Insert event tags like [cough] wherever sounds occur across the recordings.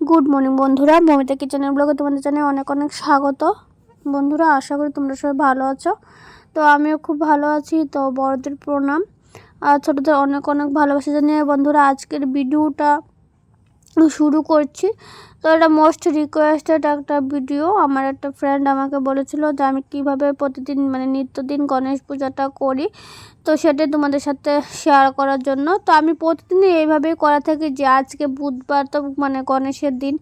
Good morning বন্ধুরা। মমিতা কিচেনের ব্লগে তোমাদের জানাই অনেক অনেক স্বাগত। বন্ধুরা, আশা করি তোমরা সবাই ভালো আছো। তো আমিও খুব ভালো আছি। তো বড়দের প্রণাম। আর ছোটোদের অনেক অনেক ভালোবাসা জানিয়ে বন্ধুরা, আজকের ভিডিওটা শুরু করছি। তো এটা মোস্ট রিকোয়েস্টেড একটা ভিডিও আমার একটা ফ্রেন্ড আমাকে বলেছিল যে, আমি কীভাবে প্রতিদিন মানে নিত্যদিন গণেশ পূজাটা করি? তো সেটাই তোমাদের সাথে শেয়ার করার জন্য। তো আমি প্রতিদিনই এইভাবেই করা থাকি যে, আজকে বুধবার তো মানে গণেশের দিন।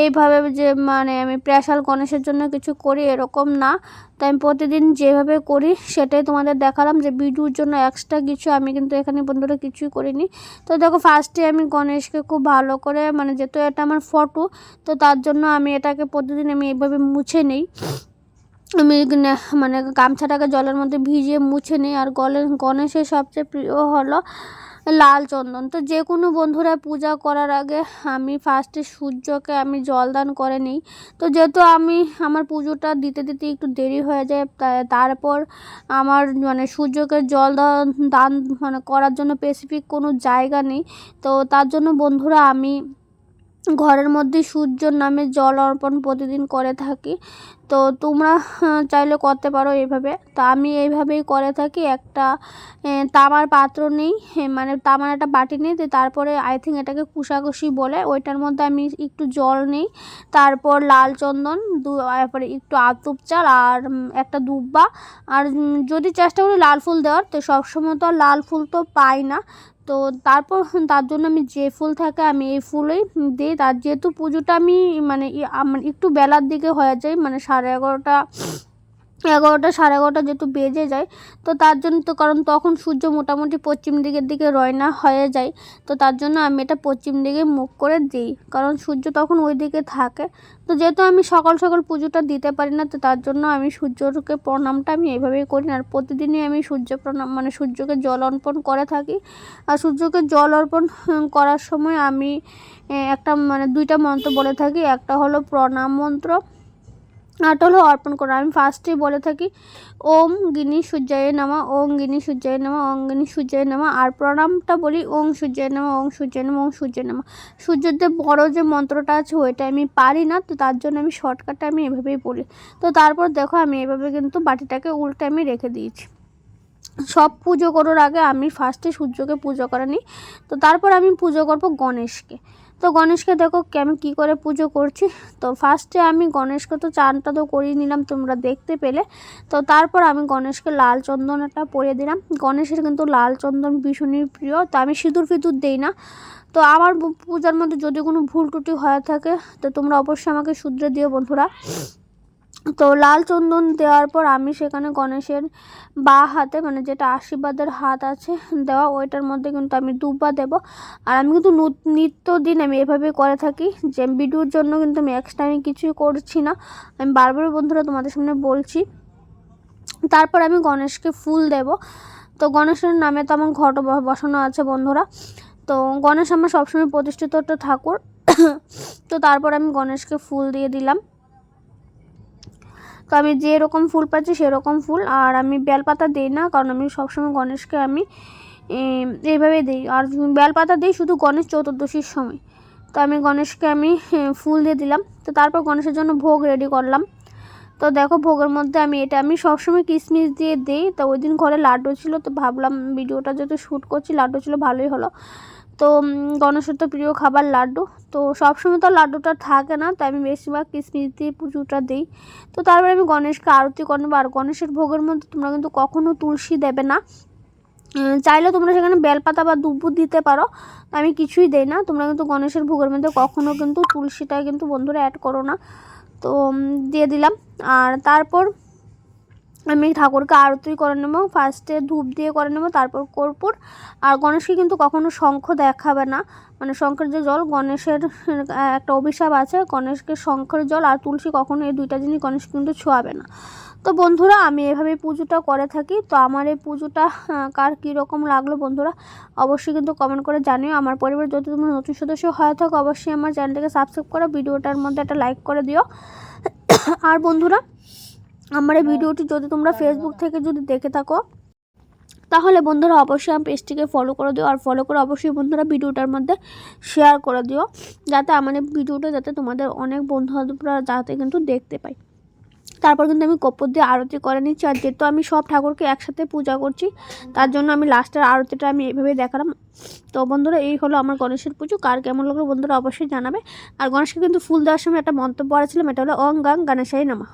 এইভাবে যে মানে আমি প্রেশাল গণেশের জন্য কিছু করি এরকম না। তাই আমি প্রতিদিন যেভাবে করি সেটাই তোমাদের দেখালাম যে ভিডিওর জন্য এক্সট্রা কিছু আমি কিন্তু এখানে বন্ধুরা কিছুই করিনি। তো দেখো ফার্স্টে আমি গণেশকে খুব ভালো করে মানে যেহেতু এটা আমার ফটো তো তার জন্য আমি এটাকে প্রতিদিন আমি এইভাবে মুছে নেই। আমি মানে গামছাটাকে জলের মধ্যে ভিজিয়ে মুছে নিই। আর গলে, গণেশের সবচেয়ে প্রিয় হলো লাল চন্দন। তো যে কোনো বন্ধুরা পূজা করার আগে আমি ফার্স্টে সূর্যকে আমি জলদান করে নিই। তো যেহেতু আমি আমার পুজোটা দিতে দিতে একটু দেরি হয়ে যায় তারপর আমার মানে সূর্যকে জল দান মানে করার জন্য স্পেসিফিক কোনো জায়গা নেই। তো তার জন্য বন্ধুরা আমি ঘরের মধ্যে সূর্যর নামে জল অর্পণ প্রতিদিন করে থাকি। তো তোমরা চাইলে করতে পারো এইভাবে। তো আমি এইভাবেই করে থাকি। একটা তামার পাত্র নেই মানে তামার একটা বাটি নেই তো তারপরে আই থিঙ্ক এটাকে কুশাকুশি বলে। ওইটার মধ্যে আমি একটু জল নিই। তারপর লাল চন্দন, দু, তারপরে একটু আতুপ চাল আর একটা দুব্বা। আর যদি চেষ্টা করি লাল ফুল দেওয়ার, তো সবসময় তো আর লাল ফুল তো পাই না। তো তারপর তার জন্য আমি যে ফুল থাকে আমি এই ফুলই দিই। তার যেহেতু পুজোটা আমি মানে একটু বেলার দিকে হয়ে যায় মানে সাড়ে এগারোটা এগারোটা সাড়ে এগারোটা যেহেতু বেজে যায়, তো তার জন্য তো, কারণ তখন সূর্য মোটামুটি পশ্চিম দিকের দিকে রয়না হয়ে যায়, তো তার জন্য আমি এটা পশ্চিম দিকে মুখ করে দিই, কারণ সূর্য তখন ওই দিকে থাকে। তো যেহেতু আমি সকাল সকাল পুজোটা দিতে পারি না, তো তার জন্য আমি সূর্যকে প্রণামটা আমি এইভাবেই করি না, আর প্রতিদিনই আমি সূর্য প্রণাম মানে সূর্যকে জল অর্পণ করে থাকি। আর সূর্যকে জল অর্পণ করার সময় আমি একটা মানে দুইটা মন্ত্র বলে থাকি, একটা হলো প্রণাম মন্ত্র আরটা হলো অর্পণ করা। আমি ফার্স্টেই বলে থাকি, ওম গিনি সূর্যায় নামা ওং গিনি সূর্যায় নামা ওং গিনি সূর্যায় নামা, আর প্রণামটা বলি ওং সূর্যায় নামা, ওং সূর্যায় নামা, ওং সূর্যায় নামা। সূর্যের যে বড় যে মন্ত্রটা আছে, ওইটা আমি পারি না, তো তার জন্য আমি শর্টকাটটা আমি এভাবেই বলি তো তারপর দেখো আমি এভাবে কিন্তু বাটিটাকে উল্টে আমি রেখে দিয়েছি। সব পুজো করার আগে আমি ফার্স্টে সূর্যকে পুজো করে নিই তো তারপর আমি পুজো করব গণেশকে। তো গণেশকে দেখো আমি কী করে পুজো করছি। তো ফার্স্টে আমি গণেশকে তো চানটা তো করিয়ে নিলাম তোমরা দেখতে পেলে। তো তারপর আমি গণেশকে লাল চন্দনটা পরিয়ে দিলাম। গণেশের কিন্তু লাল চন্দন ভীষণই প্রিয়, তো আমি সিঁদুর ফিঁদুর দিই না। তো আমার পূজার মধ্যে যদি কোনো ভুল টুটি হয়ে থাকে, তো তোমরা অবশ্যই আমাকে শুধরে দিও বন্ধুরা। তো লাল চন্দন দেওয়ার পর আমি সেখানে গণেশের বা হাতে মানে যেটা আশীর্বাদের হাত আছে দেওয়া, ওইটার মধ্যে কিন্তু আমি দুব্বা দেব। আর আমি কিন্তু নিত্য দিন আমি এভাবে করে থাকি যে ভিডিওর জন্য কিন্তু আমি এক্সট্রা আমি কিছুই করছি না। আমি বারবার বন্ধুরা তোমাদের সামনে বলছি, তারপর আমি গণেশকে ফুল দেব। তো গণেশের নামে তো আমার ঘট বসানো আছে বন্ধুরা। তো গণেশ আমার সবসময় প্রতিষ্ঠিত একটা ঠাকুর। [coughs] তো তারপর আমি গণেশকে ফুল দিয়ে দিলাম। আমি যেরকম ফুল পাচ্ছি সেরকম ফুল, আর আমি বেলপাতা দিই না, কারণ আমি সবসময় গণেশকে আমি এইভাবে দিই। আর বেলপাতা দিই শুধু গণেশ চতুর্দশীর সময়। তো আমি গণেশকে আমি ফুল দিয়ে দিলাম। তো তারপর গণেশের জন্য ভোগ রেডি করলাম। তো দেখো ভোগের মধ্যে আমি, এটা আমি সবসময় কিশমিশ দিয়ে দিই। তো ওই দিন ঘরে লাড্ডু ছিল, তো ভাবলাম ভিডিওটা যেহেতু শ্যুট করছি, লাড্ডু ছিল, ভালোই হলো। তো গণেশের তো প্রিয় খাবার লাড্ডু। তো, সবসময় তো লাড্ডুটা থাকে না, তাই আমি বেশিরভাগ কিশমিশ দিয়ে পুজোটা দিই। তো, তারপরে আমি গণেশকে আরতি করে নেব আর গণেশের ভোগের মধ্যে তোমরা কিন্তু কখনও তুলসী দেবে না। চাইলে তোমরা সেখানে বেলপাতা বা দুব্বু দিতে পারো আমি কিছুই দেই না। তোমরা কিন্তু গণেশের ভোগের মধ্যে কখনও কিন্তু তুলসীটা কিন্তু বন্ধুরা অ্যাড করো না। তো দিয়ে দিলাম। আর তারপর আমি ঠাকুরকে আরতি করে নেব। ফার্স্টে ধূপ দিয়ে করে নেব, তারপর কর্পূর। আর গণেশকে কিন্তু কখনো শঙ্খ দেখাবে না। মানে শঙ্খের যে জল, গণেশের একটা অভিশাপ আছে। গণেশকে শঙ্খের জল আর তুলসী কখনো এই দুইটা জিনিস গণেশ কিন্তু ছোঁয়াবে না। তো বন্ধুরা, আমি এভাবে পুজোটা করে থাকি। তো আমার এই পুজোটা কার কীরকম লাগল বন্ধুরা, অবশ্যই কিন্তু কমেন্ট করে জানিও। আমার পরিবার যদি তোমরা নতুন সদস্য হয়ে থাকো, অবশ্যই আমার চ্যানেলটাকে সাবস্ক্রাইব করো। ভিডিওটার মধ্যে একটা লাইক করে দিও। আর বন্ধুরা আমার এই ভিডিওটি যদি তোমরা ফেসবুক থেকে যদি দেখে থাকো তাহলে বন্ধুরা অবশ্যই আমার পেজটিকে ফলো করে দিও। আর ফলো করে অবশ্যই বন্ধুরা ভিডিওটার মধ্যে শেয়ার করে দিও যাতে আমার এই ভিডিওটা যাতে তোমাদের অনেক বন্ধু বান্ধবরা যাতে কিন্তু দেখতে পাই তারপর কিন্তু আমি কপ্পর দিয়ে আরতি করে নিচ্ছি। আর যেহেতু আমি সব ঠাকুরকে একসাথে পূজা করছি তার জন্য আমি লাস্টের আরতিটা আমি এভাবে দেখালাম। তো বন্ধুরা এই হলো আমার গণেশের পুজো। কার কেমন লাগল বন্ধুরা অবশ্যই জানাবে। আর গণেশকে কিন্তু ফুল দেওয়ার সময় একটা মন্তব্য করেছিলাম এটা হলো অং গাং গণেশাই নামা।